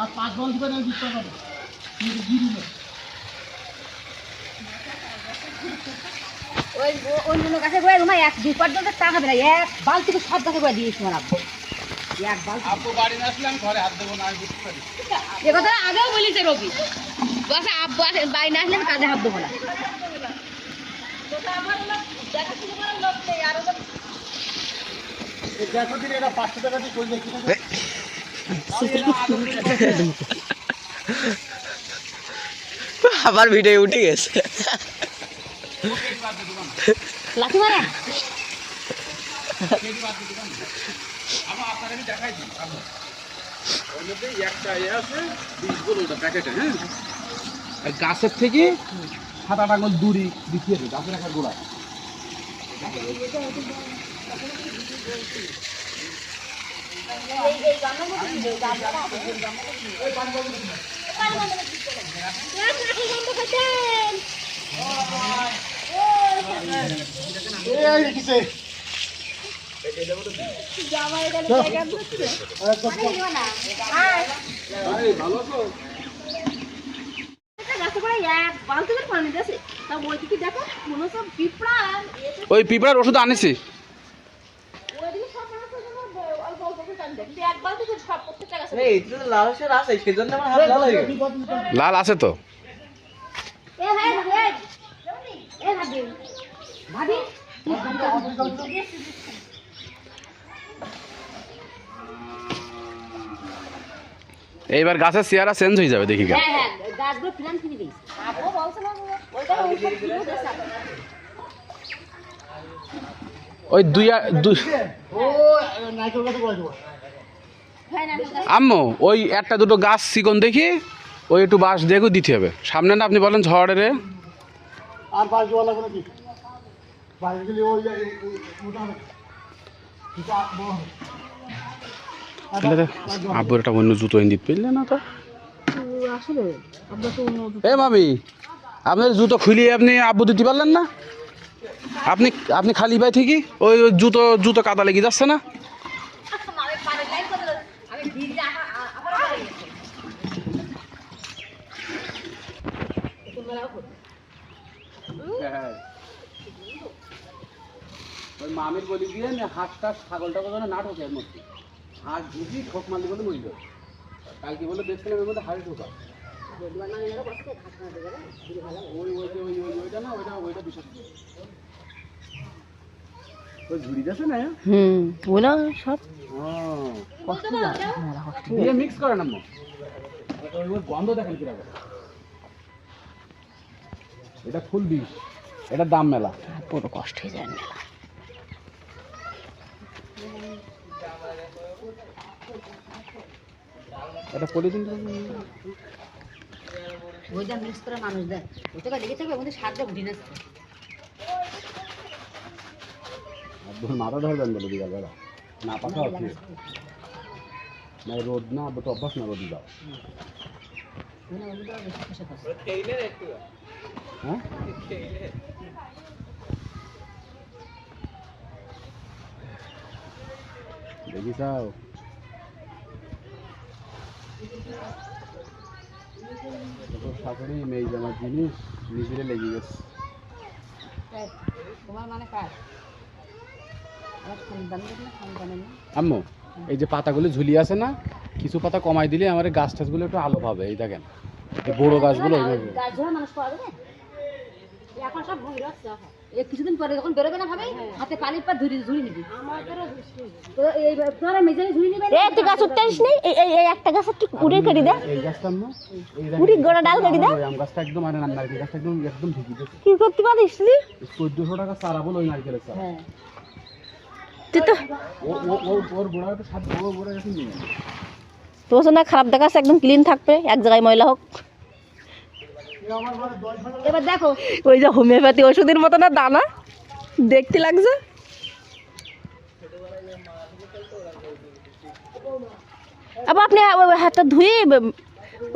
আর পাঁচ বল দিবেন আমি দিতে পারব কিন্তু ওই অন্য গাছে গোয়া তোমার এক দুই পাঁচ জনের টাকা হবে এক বালতি করে সব গাছে গোয়া দিয়েছি তোমার আব্বু এক বালতি আপু বাড়ি না আসলে আমি ঘরে হাত দেবো না আমি বুঝতে পারি। এ কথা আগেও বলেছে রবি। বসে আব্বু আসে বাড়ি না আসলে আমি কাজে হাত দেবো না। দেখো দিন এটা পাঁচশো টাকা দিয়ে আবার ভিডিও উঠে গেছে। লাঠি মারে? গাছের থেকে সাত আট আঙুল দূরি হবে গাছের একটা গোড়া। ওই পিঁপড়ার ওষুধ আনেছি ওইদিকে সব মনে হচ্ছে যেন অল্প অল্প করে টান দেয়। কিন্তু এক বালতি করে সব প্রত্যেকটা গাছে এই তো লাল আছে সেজন্য আমার হাত লাল হয়ে গেল লাল আছে তো? এইবার গাছের চেহারা চেঞ্জ হয়ে যাবে দেখি হ্যাঁ হ্যাঁ। ওই দুই দুই আম্মু ওই একটা দুটো গাছ চিকন দেখি ওই একটু বাঁশ দেখো দিতে হবে। সামনে না আপনি বলেন ঝড়ে আর লাগবে নাকি? ওই হবে। আব্বুর একটা অন্য জুতো এনে দিতে পারলে না তো। এ মামি আপনার জুতো খুলিয়ে আপনি আব্বু দিতে পারলেন না? আপনি আপনি খালি পাই থেকে ওই ওই জুতো জুতো কাদা লেগে যাচ্ছে না আমি পারে লাইন করে দিলাম। আমি ভিড়ে আবার আবার হয়ে গেছে তোমরাও করো। ওই মামির বলি দিয়ে হাঁসটা ছাগলটা যেন না ঢোকে এর মধ্যে। হাঁস ঢুকি ঠোক মারলি বলে মরিল। কালকে বলে দেখছিলাম এর মধ্যে হাঁস ঢোকা। ওই ওই ওই ওইটা না ওইটা ওইটা ওই ঝুড়ি যাচ্ছে না হুম ওনা সব ও মিক্স করে না। ওই ওই গন্ধ দেখেন কীরকম। এটা ফুল বিষ এটা দাম মেলা। পুরো কষ্ট হয়ে যায় মেলা। এটা পলিথিন ওইটা মিক্স করে মানুষ দেয়। ওই টাকা লেগে থাকবে ওদের সাতটা উঠি না মাথা ধরবেন বলে বিকাল বেলা। না পাখা না রোদ না তো অভ্যাস না রোদ যাও। হ্যাঁ দেখি চাও তোর শাশুড়ি মেয়ে জামার জিনিস নিজেরে লেগে গেছে আম্মু এই যে পাতাগুলো ঝুলিয়ে আছে না কিছু পাতা কমাই দিলে আমার গাছ টাছগুলো একটু আলো পাবে এই দেখেন। বড় গাছগুলো ওইভাবে গাছ ধরে মানুষ পাওয়া যাবে এখন সব এই কিছুদিন পরে যখন বেরোবে না ভাবে হাতে পানির পা ধুরি ঝুড়ি নিবি। তো এই তোরা মেজারে ঝুড়ি নিবে তুই গাছ উঠতে আসিস নি? এই এই- এই একটা গাছ একটু উড়ে কেটে দে। এই গাছটা আম্মু উড়ি গোড়া ডাল কেটে দে। আম গাছটা একদম আর নারকেল গাছটা একদম একদম ঢুকি দিয়েছে কি করতে পারিস তুই? চোদ্দশো টাকা চারা বলে ওই নারকেলের চারা। হ্যাঁ। তুই তো। ও ও ও ওর গোড়া তো সাত বড় গোড়া গেছে নিয়ে তোর না খারাপ দেখাচ্ছে একদম ক্লিন থাকবে এক জায়গায় ময়লা হোক। এবার দেখো। ওই যে হোমিওপ্যাথি ওষুধের মতো না দানা? দেখতে লাগছে? আবার আপনি হাতটা ধুয়ে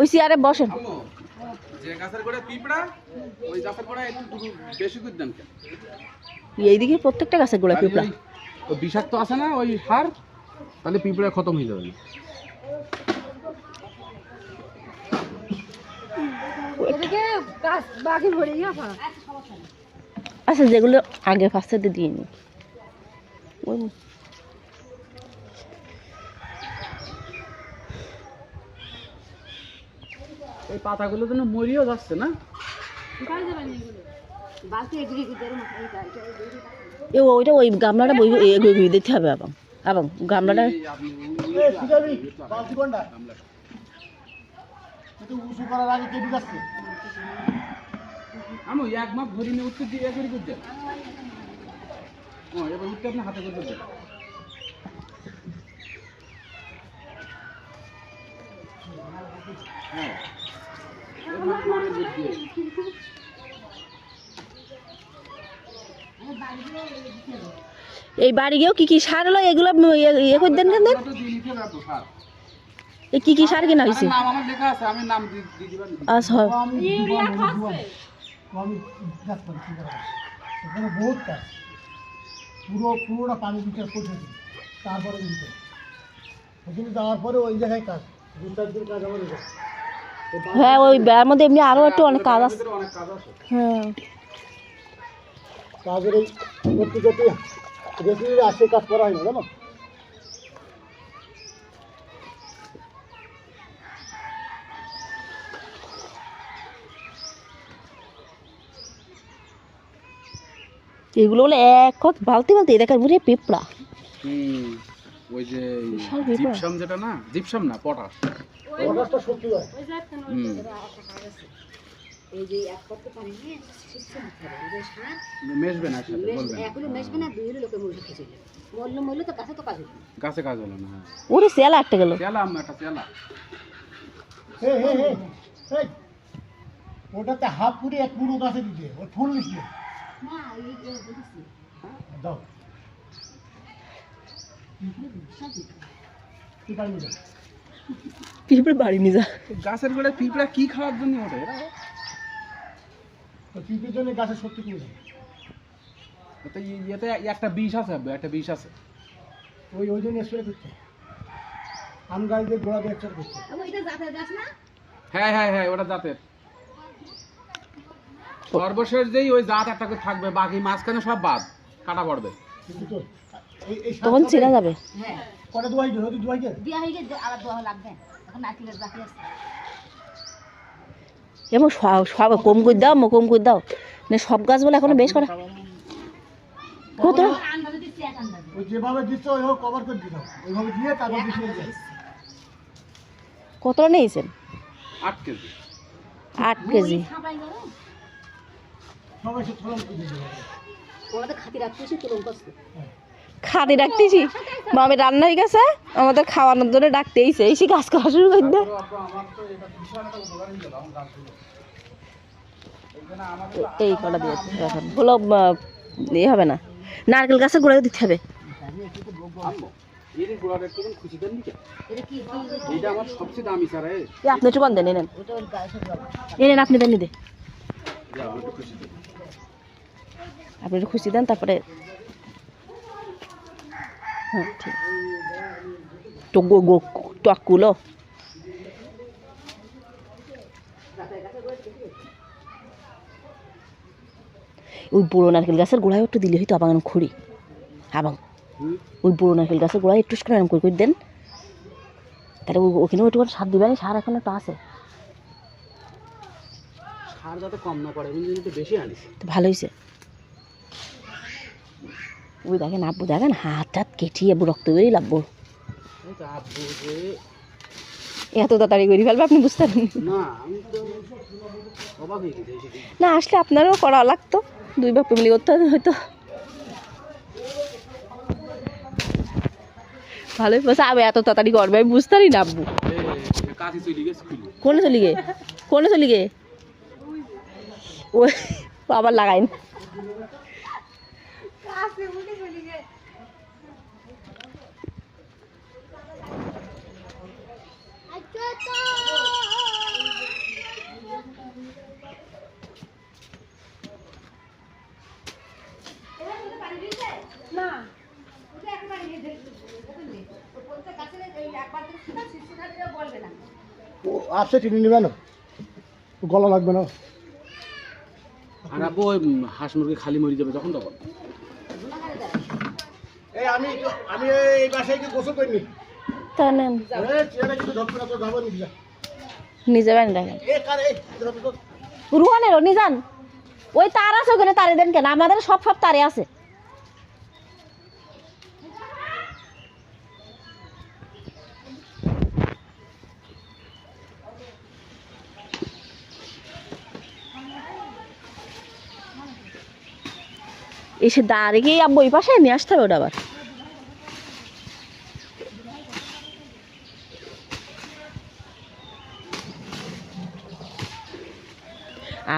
ওই চেয়ারে বসেন? এইদিকে প্রত্যেকটা গাছের গোড়া পিঁপড়া। বিষাক্ত আছে না ওই হার তাহলে পিঁপড়া খতম হয়ে যাবে এদিকে গাছ বাকি ভরে গিয়ে আচ্ছা যেগুলো আগে ফার্স্টে দিয়ে নি এই পাতাগুলো যেন মরিও যাচ্ছে না ওইটা ওই গামলাটা বই এগিয়ে এগিয়ে দিতে হবে আবার আবার গামলাটা এই আপনি এ সিগারি বালতি কোনটা কিন্তু উঁচু করার আগে কেটে যাচ্ছে আমি এক মাপ ভরি নিয়ে উত্তর দিয়ে করে করতে ও এবার উঠতে আপনি হাতে করে দেন হ্যাঁ। এই বাড়ি গিয়েও কি কি সার হলো এগুলো ইয়ে- ইয়ে করে দেন কেন কি কি সার কিনা হয়েছে আচ্ছা হয়। এখানে বহুত কাজ। পুরো পুরোটা পানি দিতে পৌঁছেছি তারপরে দিতে। ওখানে যাওয়ার পরে ওই জায়গায় কাজ। দু চার দিন কাজ আমার হ্যাঁ ওই বেড়ার মধ্যে এমনি আরও একটু অনেক কাজ আছে। অনেক কাজ আছে। হ্যাঁ। কাজের এই করতে করতে বেশি আসে কাজ করা হয় না জানো? এগুলো বলে এক কত বালতি বালতি দেখেন বুড়ে পিঁপড়া। হুম ওই যে জিপসাম যেটা না? জিপসাম না পটাশ। হয়। গাছে। কাজ হলো না। হ্যাঁ। ওরে একটা গেল। একটা চেলা হে হে হে এই, ওটাতে হাফ পুরি এক পুরো গাছে দিতে। ওই ফুল নিচ্ছে দাও। কি পিঁপড়ে বাড়ি নিয়ে যা। গাছের গোড়ায় পিঁপড়া কি খাওয়ার জন্য ওঠে? এরা পিঁপড়ের জন্য গাছের শক্তি কমে যায় তো ইয়েতে একটা বিষ আছে একটা বিষ আছে। ওই ওই জন্য স্প্রে করতে। আম গাছ দিয়ে গোড়া দিয়ে করতে। হয়। হ্যাঁ হ্যাঁ হ্যাঁ ওটা জাতের। সর্বশেষ যেই ওই জাত একটা করে থাকবে বাকি মাঝখানে সব বাদ কাটা পড়বে। তখন চেনা যাবে। হ্যাঁ। কটা দুয়াই গেল নদী দুয়াই গেল বিয়া হয়ে গেছে আবার দোয়া লাগবে। এখন নারকেলের বাকি আছে। এমন সব কম করে দাও মো কম করে দাও। না সব গাছ বলে এখনও বেশ করে কত যেভাবে দিচ্ছে ওইভাবে কভার করে দিতে ওইভাবে দিয়ে তারপর দিয়ে যায় কতটা নিয়েছেন? আট কেজি। আট কেজি। সবাই সে করে খাতি রাখতেছি করছে। খাদি ডাকতেছি মামি রান্না হয়ে গেছে আমাদের খাওয়ানোর জন্য ডাকতেইছে এসে গাছ খাওয়া শুরু করে এ- এই কটা দিয়ে এখন হলো ইয়ে হবে না। নারকেল গাছের গোড়ায় দিতে হবে। আনব এর গোড়ার একটু খুশি দেন নিকে এটা কি এইটা আমার সবচেয়ে দামি স্যার এই এ আপনি একটু কম দেন সব আপনি দেন দে যাও, একটু খুশি দেন আপনি একটু খুশি দেন তারপরে হ্যাঁ ঠিক। তো গো গো টকুলো ওই বুড়ো নারকেল গাছের গোড়ায় একটু দিলে হয়তো আবার খুঁড়ি। আবাং ওই বুড়ো নারকেল গাছের গোড়ায় একটু করে এরকম করে দেন। তাহলে ও- ওখানেও একটু সার দিবেন সার এখন একটা আছে। সার যাতে কম না পড়ে বেশি আনিস। তো ভালো হয়েছে ওই দেখেন আব্বু দেখেন হাত হাত কেটিয়ে রক্ত বেরিয়ে লাগবো আব্বু এত তাড়াতাড়ি করে ফেলবে আপনি বুঝতে পারেন না? আসলে আপনারও করা লাগতো। দুই বাপ মিলে করতে হবে হয়তো। ভালোই বসে আমি এত তাড়াতাড়ি করবে আমি বুঝতে পারি না আব্বু। কোনে চলি গে? কোনে চলি গে? ওই আবার লাগাই না। ও আপসে টিনি নেবে না? গলা লাগবে না? আর ওই হাঁস মুরগি খালি মরে যাবে তখন তখন এই আমি আমি এই বাসায় কি গোসল করিনি। তা নেন। চেয়ারে কিছু ধরতে না নি নিজে বানি রাখেন এ কার এই ধরতে তো রুহানেরও নিজান। ওই তার আছে ওখানে তারে দেন কেন? আমাদের সব সব তারে আছে। এসে দাঁড়িয়ে গিয়ে আব্বু ওই পাশে নিয়ে আসতে হবে ওটা আবার।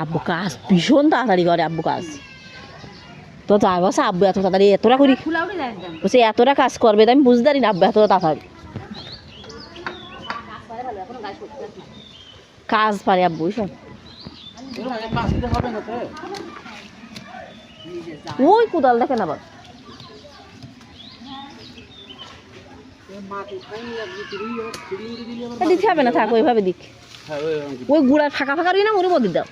আব্বু কাজ ভীষণ তাড়াতাড়ি করে আব্বু কাজ। তো যাই বসে আব্বু এত তাড়াতাড়ি এতটা করি বলছে এতটা কাজ করবে তো আমি বুঝতে পারি না আব্বু এত তাড়াতাড়ি। কাজ পারে আব্বু সব ওই কোদাল দেখেন আবার। দিতে হবে না থাক ওইভাবে দিক। ওই গুড়ার ফাঁকা ফাঁকা রই না ওর দাও।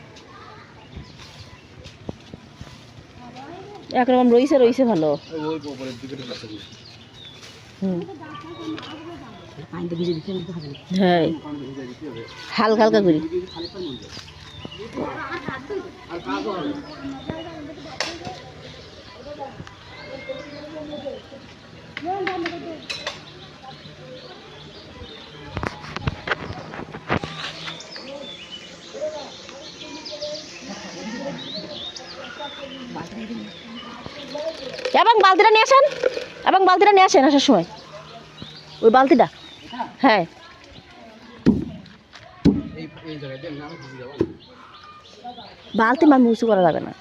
একরকম রইছে রইছে ভালো। হ্যাঁ। হালকা হালকা করি। এবং বালতিটা নিয়ে আসেন। এবং বালতিটা নিয়ে আসেন আসার সময়। ওই বালতিটা। হ্যাঁ। এই এই জায়গায় দেন না আমি ভিজে যাব বালতি মামি উঁচু করা যাবে না।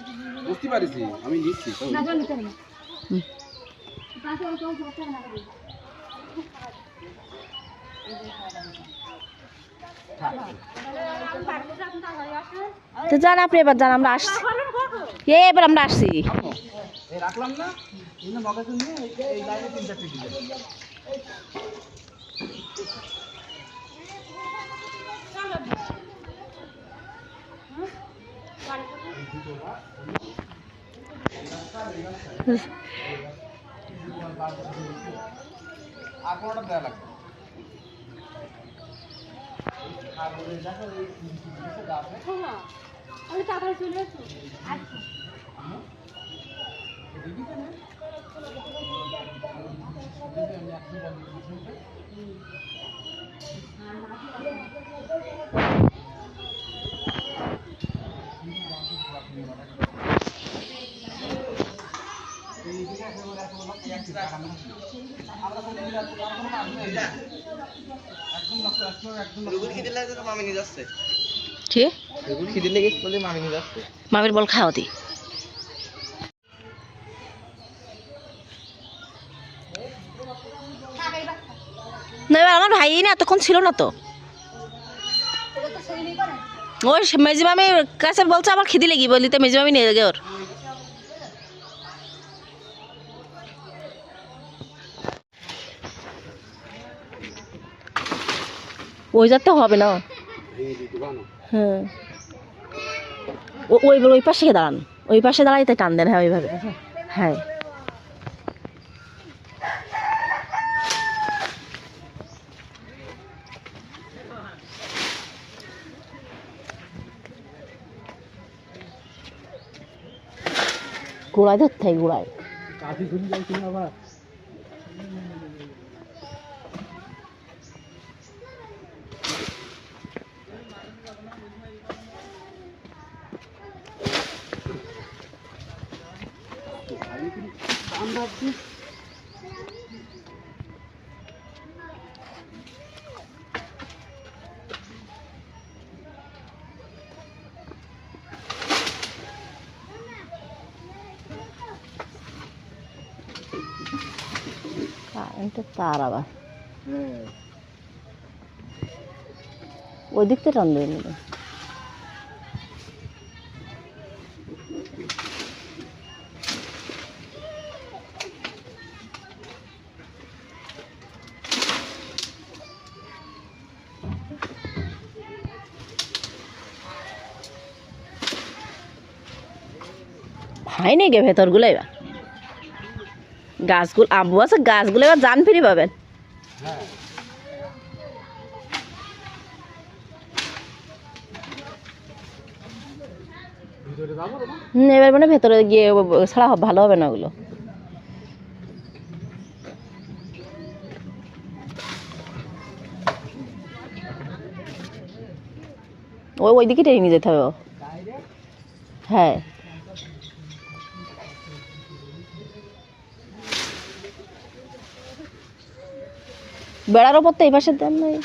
বুঝতে পারিছি আমি নিচ্ছি তো যান আপনি এবার যান আমরা আসছি। এ এবার আমরা আসছি। রাখলাম না এই এই- এই লাইনে তিন চারটে দিলে আর কোনোটা দেওয়া লাগবে না। আমি তাড়াতাড়ি চলে আসো খিদে লাগছে তো মামি নিয়ে যাচ্ছে ঠিক খিদে লেগেছে বলে মামি নিয়ে যাচ্ছে মামির বল খাওয়াতি না, এবার আমার ভাই না এতক্ষণ ছিল না তো। ওই মেজি মামি কাছে বলছে আমার খিদি লেগে বলি তো মেজি মামি নিয়ে গে ওর। ওই যাতে হবে না। হ্যাঁ। ওই ওই পাশে দাঁড়ান। ওই পাশে দাঁড়াই তাই টান দেন হ্যাঁ ওইভাবে। হ্যাঁ। গোড়ায় ধরতে গোড়ায়। কাশি ধরে যাইছি না আবার এটা তার আবার ওই দিক থেকে টান দিয়ে নেবে হয় নাকি ভেতর গুলাই বা গাছগুলো আবু আছে, গাছগুলো এবার জান ফিরি পাবেন এবার মানে ভেতরে গিয়ে ছাড়া ভালো হবে না ওগুলো। ওই ওইদিকে টেনে নিয়ে যেতে হবে। হ্যাঁ। বেড়ার ওপর তো এই পাশের দাম নাই।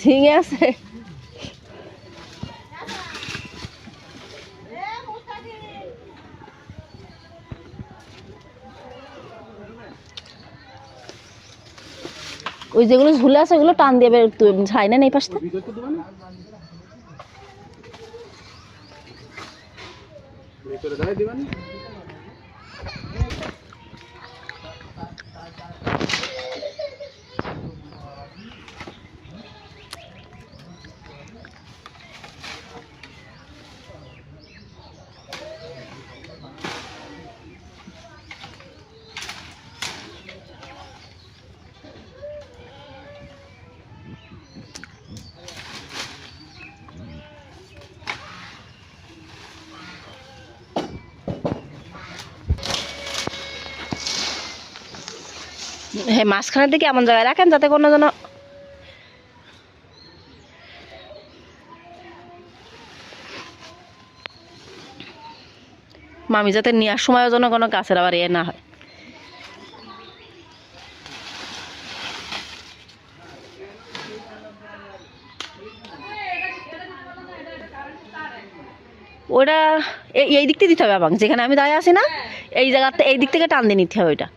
ঝিঙে আছে? ওই যেগুলো ঝুলে আছে ওগুলো টান দিয়ে ছাই না এই পাশটা। ভিতরে দেবেন? হ্যাঁ মাঝখানের দিকে এমন জায়গায় রাখেন যাতে কোনো যেন মামি যাতে নেওয়ার সময়ও যেন কোনো গাছের আবার ইয়ে না হয়। ওটা এই দিক থেকে দিতে হবে আবার যেখানে আমি দাঁড়িয়ে আছি না, এই জায়গাতে এই দিক থেকে টান দিয়ে নিতে হবে ওইটা।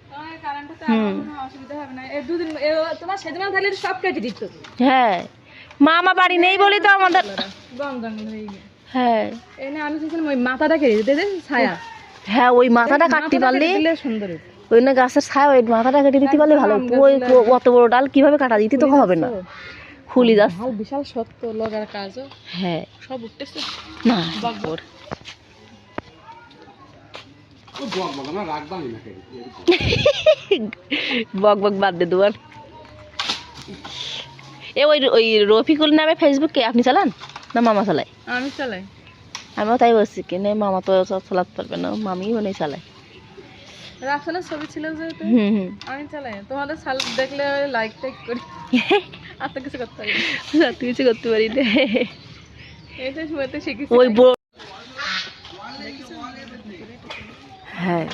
হ্যাঁ মামা বাড়ি নেই বলি তো আমাদের হ্যাঁ আমি ওই মাথাটা কেটে দিতে ছায়া। হ্যাঁ ওই মাথাটা কাটতে পারলে সুন্দর ওই না গাছের ছায়া ওই মাথাটা কেটে দিতে পারলে ভালো ওই অত বড় ডাল কীভাবে কাটা দিতে তো হবে না। ফুলি যাচ্ছে। বিশাল সত্য লগার কাজও। হ্যাঁ। সব উঠতেছে। না বক বক বাদ দে দুবার এ ওই ওই রফিকুল নামে ফেসবুকে আপনি চালান? না মামা চালায়? আমি চালাই। আমিও তাই বলছি কিনে মামা তো সব চালাতে পারবে না মামি মনে চালায়। রাফসানের ছবি ছিল হুম আমি চালাই তোমাদের সাল দেখলে লাইক টাইক করি। আর তো কিছু করতে পারি না। সত্যি কিছু করতে পারি না। এইটা সময়তে শিখেছি ওই বড় হ্যাঁ।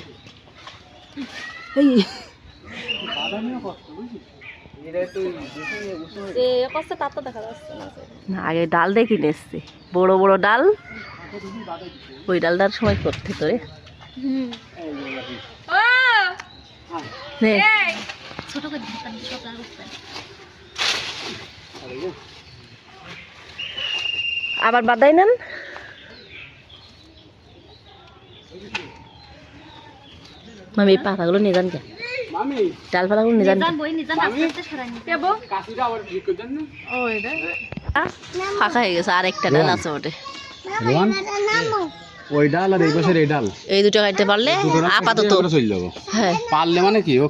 এই। না আগে ডাল দেখি এসছে। বড় বড় ডাল। ওই ডালটার সময় করতে তোরে নে। আবার বাদাই নেন। মামি এই পাতাগুলো নিয়ে যান কে ডাল পাতাগুলো নিয়ে যান ফাঁকা হয়ে গেছে আরেকটা ডাল আছে ওটে। ওই ডাল আর এই পাশের এই ডাল। এই দুটো খাইতে পারলে আপাতত। হ্যাঁ। পারলে মানে কি? ও